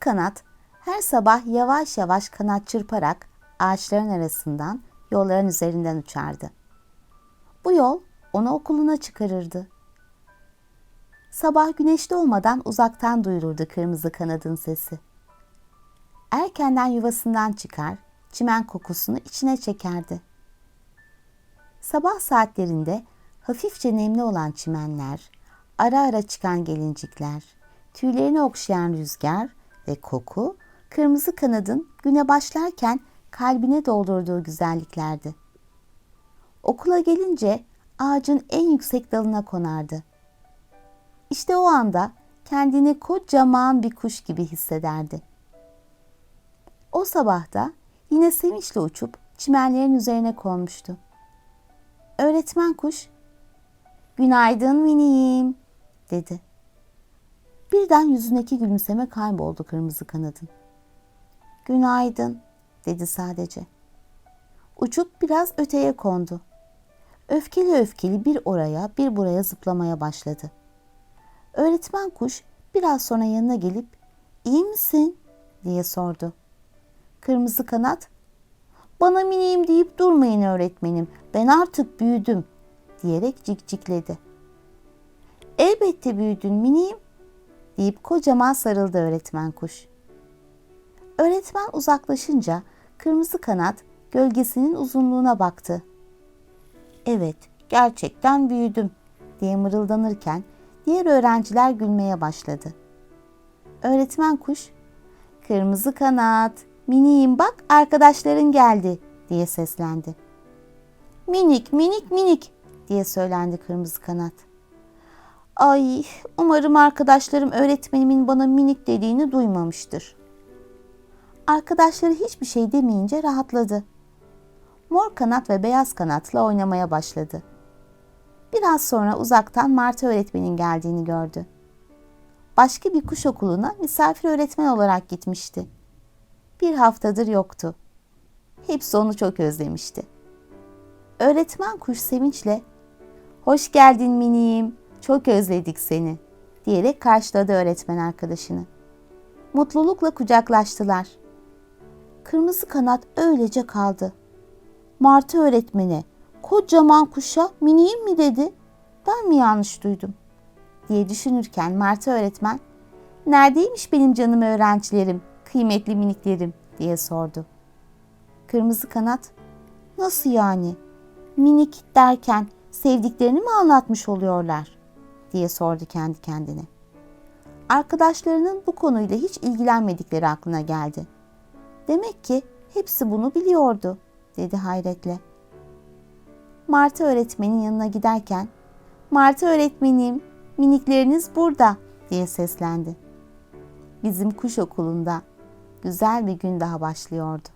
kanat her sabah yavaş yavaş kanat çırparak ağaçların arasından yolların üzerinden uçardı. Bu yol onu okuluna çıkarırdı. Sabah güneş doğmadan uzaktan duyulurdu kırmızı kanadın sesi. Erkenden yuvasından çıkar, çimen kokusunu içine çekerdi. Sabah saatlerinde hafifçe nemli olan çimenler, ara ara çıkan gelincikler, tüylerini okşayan rüzgar ve koku, kırmızı kanadın güne başlarken kalbine doldurduğu güzelliklerdi. Okula gelince ağacın en yüksek dalına konardı. İşte o anda kendini kocaman bir kuş gibi hissederdi. O sabahta yine sevinçle uçup çimenlerin üzerine konmuştu. Öğretmen kuş, "Günaydın miniğim." dedi. Birden yüzündeki gülümseme kayboldu kırmızı kanadın. "Günaydın." dedi sadece. Uçup biraz öteye kondu. Öfkeli öfkeli bir oraya bir buraya zıplamaya başladı. Öğretmen kuş biraz sonra yanına gelip iyi misin diye sordu. Kırmızı kanat bana miniyim deyip durmayın öğretmenim ben artık büyüdüm diyerek cikcikledi. Elbette büyüdün miniyim deyip kocaman sarıldı öğretmen kuş. Öğretmen uzaklaşınca kırmızı kanat gölgesinin uzunluğuna baktı. Evet, gerçekten büyüdüm diye mırıldanırken diğer öğrenciler gülmeye başladı. Öğretmen kuş, kırmızı kanat, miniyim bak arkadaşların geldi diye seslendi. Minik, minik, minik diye söylendi kırmızı kanat. Ay, umarım arkadaşlarım öğretmenimin bana minik dediğini duymamıştır. Arkadaşları hiçbir şey demeyince rahatladı. Mor kanat ve beyaz kanatla oynamaya başladı. Biraz sonra uzaktan Martı öğretmenin geldiğini gördü. Başka bir kuş okuluna misafir öğretmen olarak gitmişti. Bir haftadır yoktu. Hepsi onu çok özlemişti. Öğretmen kuş sevinçle "Hoş geldin miniğim, çok özledik seni." diyerek karşıladı öğretmen arkadaşını. Mutlulukla kucaklaştılar. Kırmızı kanat öylece kaldı. Martı öğretmene kocaman kuşa miniyim mi dedi? Ben mi yanlış duydum? diye düşünürken Martı öğretmen neredeymiş benim canım öğrencilerim, kıymetli miniklerim diye sordu. Kırmızı kanat nasıl yani? Minik derken sevdiklerini mi anlatmış oluyorlar? Diye sordu kendi kendine. Arkadaşlarının bu konuyla hiç ilgilenmedikleri aklına geldi. Demek ki hepsi bunu biliyordu, dedi hayretle. Martı öğretmenin yanına giderken, Martı öğretmenim, minikleriniz burada diye seslendi. Bizim kuş okulunda güzel bir gün daha başlıyordu.